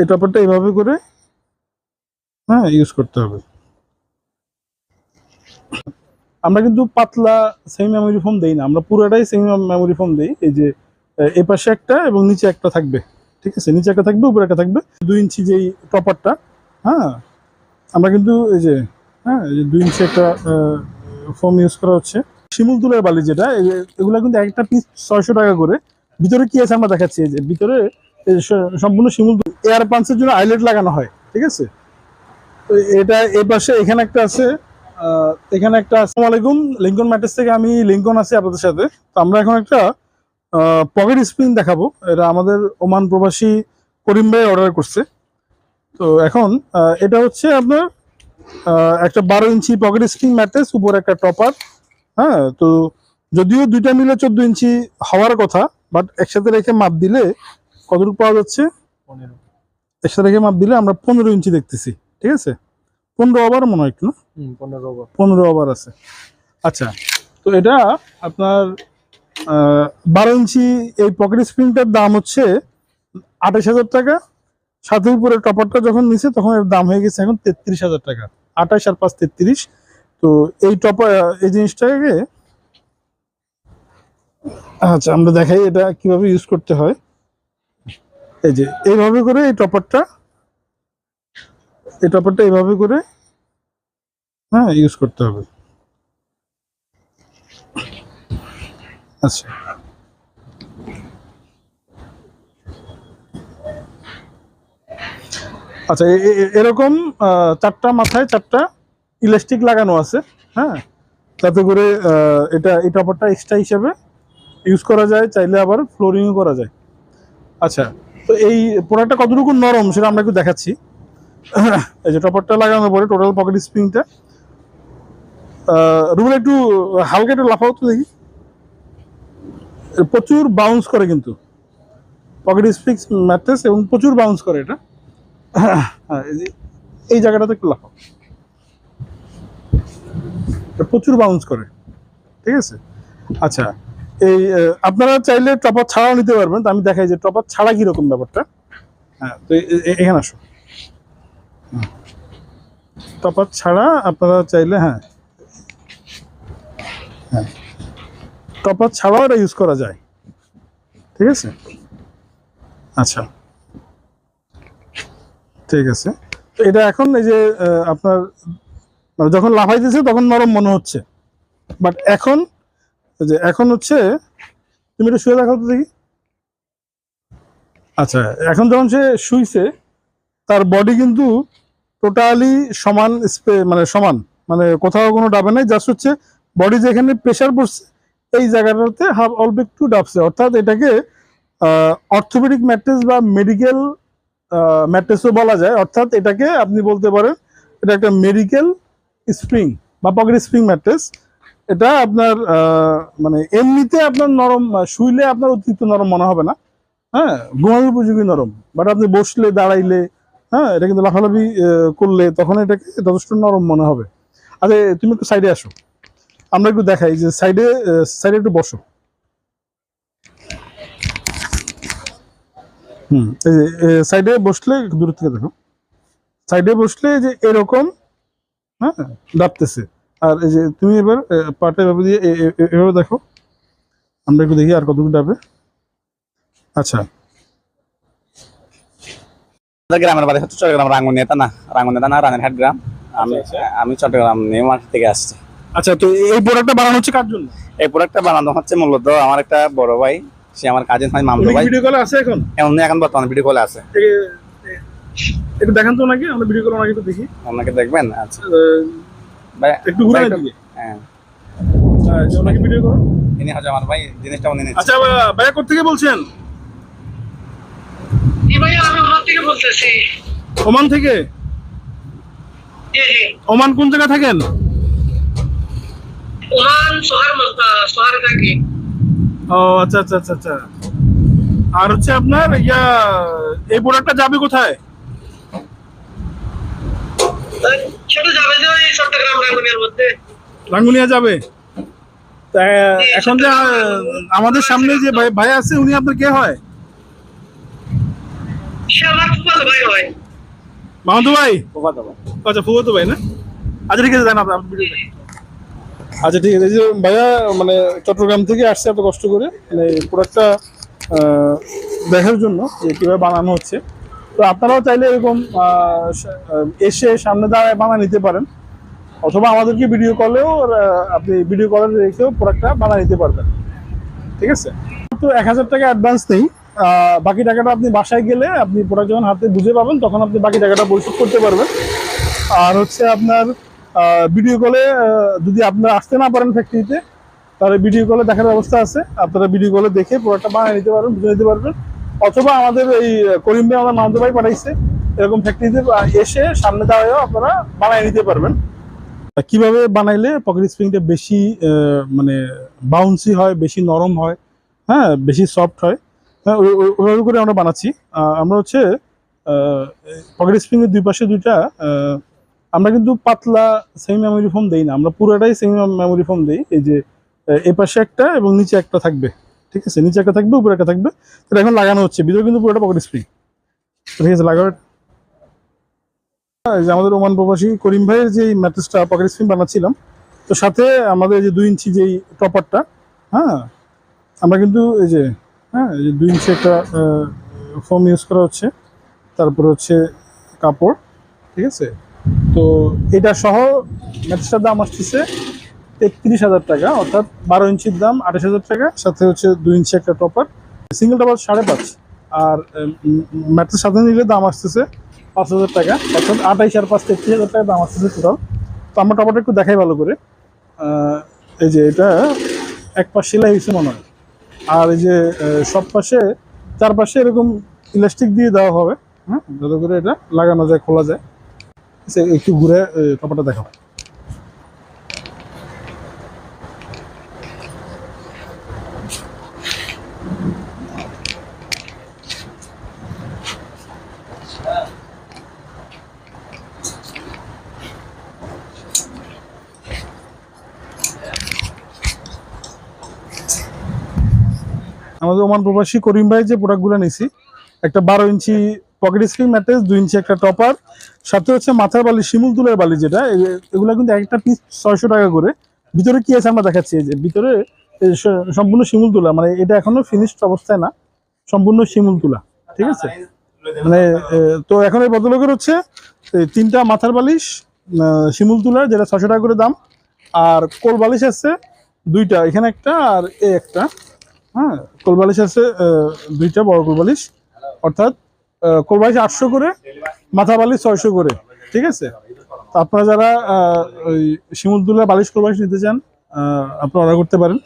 এই টপারটা এইভাবে করে হ্যাঁ ইউজ করতে হবে। আমরা কিন্তু পাতলা সেমি মেমোরি ফোম দেই না, আমরা পুরোটাই সেমি মেমোরি ফোম দেই। এই যে, এ পাশে একটা এবং নিচে একটা থাকবে, ঠিক আছে? নিচে একটা থাকবে, উপরে একটা থাকবে। দুই ইঞ্চি যেই টপারটা হ্যাঁ আমরা কিন্তু এই যে হ্যাঁ এই যে দুই ইঞ্চি একটা ফোম ইউজ করা হচ্ছে। শিমুল তুলের বালি যেটা এগুলা কিন্তু একটা পিস ছয়শো টাকা করে। ভিতরে কি আছে আমরা দেখাচ্ছি? এই যে, ভিতরে সম্পূর্ণ শিমুল এয়ার পাঞ্চের জন্য আইলেট লাগানো হয়, ঠিক আছে? তো এটা এই পাশে এখানে একটা আছে এখানে একটা আসসালামু আলাইকুম, লিঙ্কন ম্যাট্রেস থেকে আমি লিঙ্কন আছি আপনাদের সাথে। তো আমরা এখন একটা পকেট স্প্রিং দেখাবো। এটা আমাদের ওমান প্রবাসী করিম ভাই অর্ডার করছে। তো এখন এটা হচ্ছে আপনার একটা বারো ইঞ্চি পকেট স্প্রিং ম্যাট্রেস, উপর একটা টপার। হ্যাঁ তো যদিও দুইটা মিলে চোদ্দ ইঞ্চি হওয়ার কথা, বাট একসাথে রেখে মাপ দিলে কতটুকু পাওয়া যাচ্ছে? পনেরো। একসাথে রেখে মাপ দিলে আমরা পনেরো ইঞ্চি দেখতেছি ঠিক আছে? পনেরো ওভার মনে হয় একটু না? পনেরো ওভার। পনেরো ওভার আছে। আচ্ছা তো এটা আপনার বারো ইঞ্চি এই পকেট স্প্রিংটার দাম হচ্ছে আঠাশ হাজার টাকা। সাথে উপরে টপারটা যখন নিছে তখন এর দাম হয়ে গেছে এখন তেত্রিশ হাজার টাকা। আঠাশ আর পাঁচ তেত্রিশ। তো এই টপার এই জিনিসটাকে আচ্ছা আমরা দেখাই এটা কীভাবে ইউজ করতে হয়। এই যে, এইভাবে করে এই টপারটা এই টপারটা এইভাবে করে হ্যাঁ ইউজ করতে হবে। আচ্ছা। আচ্ছা এরকম চারটা মাথায় চারটা ইলাস্টিক লাগানো আছে হ্যাঁ? তাতে করে এটা, এই টপারটা এক্সট্রা হিসেবে ইউজ করা যায়, চাইলে আবার ফ্লোরিংও করা যায়। আচ্ছা তো এই প্রোডাক্টটা কতটুকু নরম সেটা আমরা একটু দেখাচ্ছি। এই যে টপারটা লাগানোর পরে টোটাল পকেট স্প্রিংটা রুবেল একটু হালকা একটু লাফাও তো দেখি। প্রচুর বাউন্স করে কিন্তু। পকেট স্প্রিক্স ম্যাট্রেস এবং প্রচুর বাউন্স করে এটা। হ্যাঁ, এই জায়গাটাতে একটু লাফাও। প্রচুর বাউন্স করে। ঠিক আছে? আচ্ছা এই আপনারা চাইলে টপার ছাড়াও নিতে পারবেন, তো আমি দেখাই যে টপার ছাড়া কীরকম ব্যাপারটা। হ্যাঁ তো এখানে আসো টপার ছাড়া আপনারা চাইলে হ্যাঁ। হ্যাঁ টপার ছাড়াও এটা ইউজ করা যায়। ঠিক আছে? আচ্ছা। ঠিক আছে। তো এটা এখন এই যে আপনার মানে যখন লাফাইতেছে তখন নরম মনে হচ্ছে। বাট এখন যে এখন হচ্ছে, তুমি এটা শুয়ে দেখাও তো দেখি। আচ্ছা এখন যখন সে শুইছে, তার বডি কিন্তু টোটালি সমান মানে সমান মানে কোথাও কোনো ডাবে নাই জাস্ট হচ্ছে বডি যেখানে প্রেশার পড়ছে, এই জায়গাটাতে হাফ অল্প একটু ডাবছে। অর্থাৎ এটাকে অর্থোপেডিক ম্যাট্রেস বা মেডিকেল ম্যাট্রেসও বলা যায়। অর্থাৎ এটাকে আপনি বলতে পারেন, এটা একটা মেডিকেল স্প্রিং বা পকেট স্প্রিং ম্যাট্রেস এটা আপনার মানে এমনিতে আপনার নরম শুইলে আপনার অতিরিক্ত নরম মনে হবে না। হ্যাঁ ঘুমানোর উপযোগী নরম। বাট আপনি বসলে, দাঁড়াইলে হ্যাঁ এটা কিন্তু লাফালাফি করলে তখন এটাকে যথেষ্ট নরম মনে হবে। আরে তুমি একটু সাইডে আসো। আমরা একটু দেখাই যে সাইডে সাইডে একটু বসো। হুম, এই সাইডে বসলে দূর থেকে দেখো। সাইডে বসলে যে এরকম হ্যাঁ ডাবতেছে আর এই যে তুমি এবার পাটা এভাবে দিয়ে এভাবে দেখো। আমরা একটু দেখি আর কতটুকু ডাবে। আচ্ছা। আমাদের গ্রামের বাড়ি হচ্ছে চট্টগ্রাম রাঙ্গুনিয়া না? রাঙ্গুনিয়া না? রানারহাট গ্রাম। আমি আমি চট্টগ্রাম নিউ মার্কেট থেকে আসছি। আচ্ছা তো এই প্রোডাক্টটা বানানো হচ্ছে কার জন্য? এই প্রোডাক্টটা বানানো হচ্ছে মূলত আমার একটা বড় ভাই সে আমার কাজিন হয় মামদো ভাই। ভিডিও কলে আছে এখন? এমনি এখন বর্তমানে ভিডিও কলে আছে। একটু দেখান তো নাকি আমরা ভিডিও কলে ওনাকে একটু দেখি। আপনাকে দেখবেন? আচ্ছা। ভাই একটু ঘুরে হ্যাঁ। ওনাকে ভিডিও করো। ইনি হচ্ছে আমার ভাই জিনিসটা উনি আচ্ছা ভাইয়া, ভাইয়া কোথেকে বলছেন? জি ভাইয়া আমি ওখান থেকে বলতেছি। ওমান থেকে? ওমান কোন জায়গায় থাকেন? ওমান সোহার থাকি ও আচ্ছা আচ্ছা আচ্ছা আচ্ছা। আর হচ্ছে আপনার ইয়া এই প্রোডাক্টটা যাবে কোথায়? সেটা যাবে যে ওই চট্টগ্রাম রাঙ্গুনিয়ার মধ্যে। রাঙ্গুনিয়া যাবে? তা এখন যে আমাদের সামনে যে ভাই ভাই আছে উনি আপনার কে হয়? সে আমার ফুফাতো ভাই হয়। মামাতো ভাই? আচ্ছা ফুফাতো ভাই না? আচ্ছা ঠিক আছে জান আচ্ছা ঠিক আছে এই যে ভাইয়া মানে চট্টগ্রাম থেকে আসছে এত কষ্ট করে মানে প্রোডাক্টটা দেখার জন্য যে কীভাবে বানানো হচ্ছে। তো আপনারাও চাইলে এরকম এসে সামনে দাঁড়ায় বানা নিতে পারেন। অথবা আমাদেরকে ভিডিও কলেও আপনি ভিডিও কলে রেখেও প্রোডাক্টটা বানা নিতে পারবেন। ঠিক আছে? তো এক হাজার টাকা অ্যাডভান্স নেই। বাকি টাকাটা আপনি বাসায় গেলে আপনি প্রোডাক্ট যখন হাতে বুঝে পাবেন, তখন আপনি বাকি টাকাটা পরিশোধ করতে পারবেন। আর হচ্ছে আপনার ভিডিও কলে যদি আপনারা আসতে না পারেন ফ্যাক্টরিতে তাহলে ভিডিও কলে দেখার ব্যবস্থা আছে। আপনারা ভিডিও কলে দেখে প্রোডাক্টটা বানিয়ে নিতে পারবেন, বুঝে নিতে পারবেন। অথবা আমাদের এই করিম ভাই মামদা ভাই পাঠাইছে। এরকম ফ্যাক্টরিতে এসে সামনে দাঁড়ায়ও আপনারা বানিয়ে নিতে পারবেন। কীভাবে বানাইলে পকেট স্প্রিংটা বেশি মানে বাউন্সি হয়, বেশি নরম হয় হ্যাঁ বেশি সফট হয়? হ্যাঁ ওই- ওই- ওইভাবে করে আমরা বানাচ্ছি। আমরা হচ্ছে পকেট স্প্রিংয়ের দুই পাশে দুইটা আমরা কিন্তু পাতলা সেমি মেমোরি ফোম দেই না। আমরা পুরোটাই সেমি মেমোরি ফোম দেই। এই যে এ পাশে একটা এবং নিচে একটা থাকবে। ঠিক আছে? নিচে একটা থাকবে, উপরে একটা থাকবে। এটা এখন লাগানো হচ্ছে। ভিতরে কিন্তু পুরোটা পকেট স্প্রিং ঠিক আছে এটা। যে আমাদের ওমান প্রবাসী করিম ভাইয়ের যে ম্যাট্রেসটা পকেট স্প্রিং বানাচ্ছিলাম, তো সাথে আমাদের যে দুই ইঞ্চি যেই টপারটা হ্যাঁ? আমরা কিন্তু এই যে হ্যাঁ এই যে দুই ইঞ্চি একটা ফোম ইউজ করা হচ্ছে। তারপর হচ্ছে কাপড়, ঠিক আছে? তো এটা সহ ম্যাট্রেসটার দাম আসতেছে তেত্রিশ হাজার টাকা, অর্থাৎ বারো ইঞ্চির দাম আঠাশ হাজার টাকা, সাথে হচ্ছে দুই ইঞ্চি একটা টপার সিঙ্গেল টপার সাড়ে পাঁচ। আর ম্যাট্রেস সাথে নিলে দাম আসতেছে পাঁচ হাজার টাকা, অর্থাৎ আঠাইশ আর পাঁচ তেত্রিশ হাজার টাকা দাম আসতেছে টোটাল তো আমরা টপারটা একটু দেখাই ভালো করে। এই যে এটা, এক পাশ সেলাই হয়েছে মনে হয়। আর এই যে সব পাশে চারপাশে এরকম ইলাস্টিক দিয়ে দেওয়া হবে। হ্যাঁ যাতে করে এটা লাগানো যায়, খোলা যায়। সে একটু ঘুরে টপারটা দেখাবো আমাদের ওমান প্রবাসী করিম ভাই যে প্রোডাক্টগুলো নিছি, একটা বারো ইঞ্চি পকেট স্ক্রিন ম্যাট্রেস দুই ইঞ্চি একটা টপার সাথে হচ্ছে মাথার বালি, শিমুল তুলের বালি যেটা এগুলো কিন্তু একটা পিস ছয়শো টাকা করে। ভিতরে কি আছে আমরা দেখাচ্ছি, এই যে ভিতরে সম্পূর্ণ শিমুল তুলা মানে এটা এখনও ফিনিশড অবস্থায় না, সম্পূর্ণ শিমুল তুলা, ঠিক আছে? মানে তো এখন এই ভদ্রলোকের হচ্ছে তিনটা মাথার বালিশ শিমুল তুলার, যেটা ছশো টাকা করে দাম, আর কোল বালিশ আছে, দুইটা, এখানে একটা আর এ একটা। হ্যাঁ কোলবালিশ আছে দুইটা বড় কোলবালিশ। অর্থাৎ কোলবালিশ আটশো করে, মাথা বালিশ ছয়শো করে, ঠিক আছে? তো আপনারা যারা ওই শিমুলতুলা বালিশ কোলবালিশ নিতে চান আপনারা অর্ডার করতে পারেন।